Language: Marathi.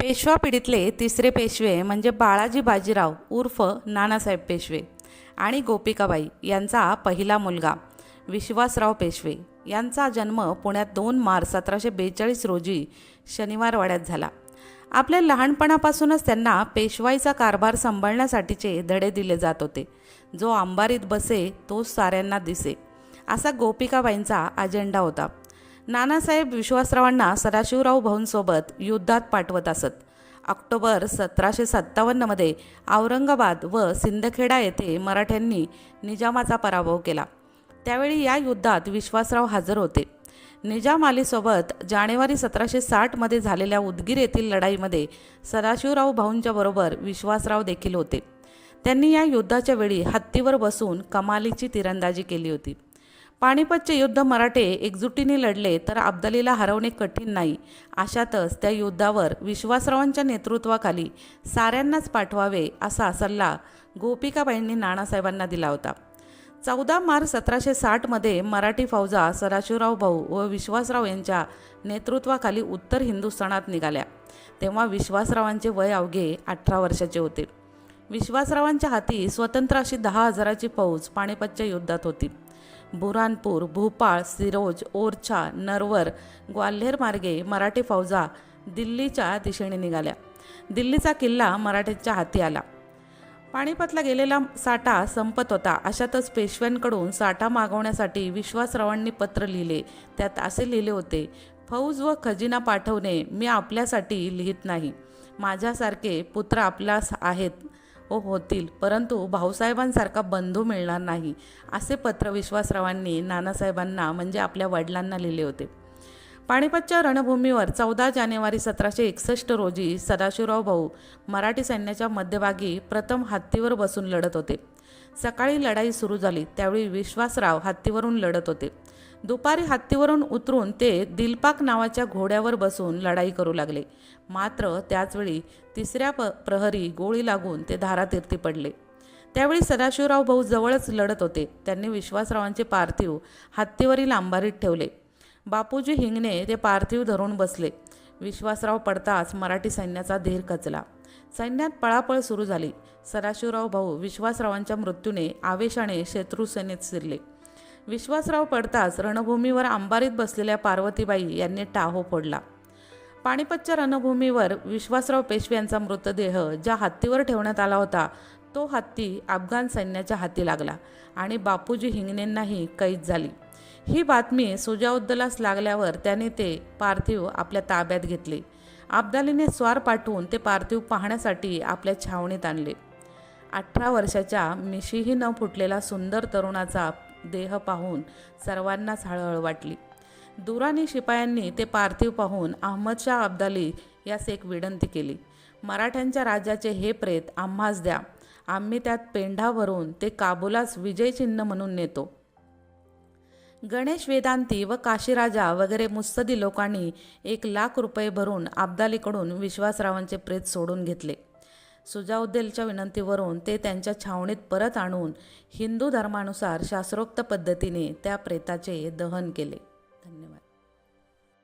पेशवा पिढीतले तिसरे पेशवे म्हणजे बाळाजी बाजीराव उर्फ नानासाहेब पेशवे आणि गोपिकाबाई यांचा पहिला मुलगा विश्वासराव पेशवे. यांचा जन्म पुण्यात दोन मार्च सतराशे बेचाळीस रोजी शनिवारवाड्यात झाला. आपल्या लहानपणापासूनच त्यांना पेशवाईचा कारभार सांभाळण्यासाठीचे धडे दिले जात होते. जो अंबारीत बसे तो साऱ्यांना दिसे असा गोपिकाबाईंचा अजेंडा होता. नानासाहेब विश्वासरावांना सदाशिवराव भाऊंसोबत युद्धात पाठवत असत. ऑक्टोबर सतराशे सत्तावन्नमध्ये औरंगाबाद व सिंदखेडा येथे मराठ्यांनी निजामाचा पराभव केला. त्यावेळी या युद्धात विश्वासराव हजर होते. निजाम अलीसोबत जानेवारी सतराशे साठमध्ये झालेल्या उदगीर येथील लढाईमध्ये सदाशिवराव भाऊंच्या बरोबर विश्वासराव देखील होते. त्यांनी या युद्धाच्या वेळी हत्तीवर बसून कमालीची तिरंदाजी केली होती. पानिपतचे युद्ध मराठे एकजुटीने लढले तर अब्दालीला हरवणे कठीण नाही. अशातच त्या युद्धावर विश्वासरावांच्या नेतृत्वाखाली साऱ्यांनाच पाठवावे असा सल्ला गोपिकाबाईंनी नानासाहेबांना दिला होता. चौदा मार्च सतराशे साठमध्ये मराठी फौजा सदाशिवराव भाऊ व विश्वासराव यांच्या नेतृत्वाखाली उत्तर हिंदुस्थानात निघाल्या. तेव्हा विश्वासरावांचे वय अवघे अठरा वर्षाचे होते. विश्वासरावांच्या हाती स्वतंत्र अशी दहा हजाराची फौज पानिपतच्या युद्धात होती. बुरानपूर भोपाळ सिरोज ओरछा नरवर ग्वाल्हेर मार्गे मराठी फौजा दिल्लीच्या दिशेने निघाल्या. दिल्लीचा किल्ला मराठ्यांच्या हाती आला. पाणीपतला गेलेला साठा संपत होता. अशातच पेशव्यांकडून साठा मागवण्यासाठी विश्वासरावांनी पत्र लिहिले. त्यात असे लिहिले होते फौज व खजिना पाठवणे मी आपल्यासाठी लिहित नाही. माझ्यासारखे पुत्र आपल्यास आहेत हो, होतील. परंतु भाऊसाहेबांसारखा बंधू मिळणार नाही असे पत्र विश्वासरावांनी नानासाहेबांना म्हणजे आपल्या वडिलांना लिहिले होते. पाणीपतच्या रणभूमीवर चौदा जानेवारी सतराशे एकसष्ट रोजी सदाशिवराव भाऊ मराठी सैन्याच्या मध्यभागी प्रथम हत्तीवर बसून लढत होते. सकाळी लढाई सुरू झाली त्यावेळी विश्वासराव हत्तीवरून लढत होते. दुपारी हत्तीवरून उतरून ते दिलपाक नावाच्या घोड्यावर बसून लढाई करू लागले. मात्र त्याचवेळी तिसऱ्या प प्रहरी गोळी लागून ते धारातीर्थी पडले. त्यावेळी सदाशिवराव भाऊ जवळच लढत होते. त्यांनी विश्वासरावांचे पार्थिव हत्तीवरील आंबारीत ठेवले. बापूजी हिंगणे ते पार्थिव धरून बसले. विश्वासराव पडताच मराठी सैन्याचा धीर कचला सैन्यात पळापळ सुरू झाली. सदाशिवराव भाऊ विश्वासरावांच्या मृत्यूने आवेशाने शत्रुसेनेत शिरले. विश्वासराव पडताच रणभूमीवर अंबारीत बसलेल्या पार्वतीबाई यांनी टाहो फोडला. पाणीपतच्या रणभूमीवर विश्वासराव पेशवे यांचा मृतदेह ज्या हत्तीवर ठेवण्यात आला होता तो हत्ती अफगाण सैन्याच्या हाती लागला आणि बापूजी हिंगणेंनाही कैद झाली. ही बातमी सुजाउद्दलास लागल्यावर त्याने ते पार्थिव आपल्या ताब्यात घेतले. अब्दालीने स्वार पाठवून ते पार्थिव पाहण्यासाठी आपल्या छावणीत आणले. अठरा वर्षाच्या मिशीही न फुटलेला सुंदर तरुणाचा देह पाहून सर्वांनाच हळहळ वाटली. दुरानी शिपायांनी ते पार्थिव पाहून अहमदशाह अब्दाली यास एक विनंती केली मराठ्यांच्या राजाचे हे प्रेत आम्हास द्या. आम्ही त्यात पेंढा भरून ते काबुलास विजयचिन्ह म्हणून नेतो. गणेश वेदांती व काशीराजा वगैरे मुत्सदी लोकांनी एक लाख रुपये भरून अब्दालीकडून विश्वासरावांचे प्रेत सोडून घेतले. सुजाउद्दीलच्या विनंतीवरून ते त्यांच्या छावणीत परत आणून हिंदू धर्मानुसार शास्त्रोक्त पद्धतीने त्या प्रेताचे दहन केले.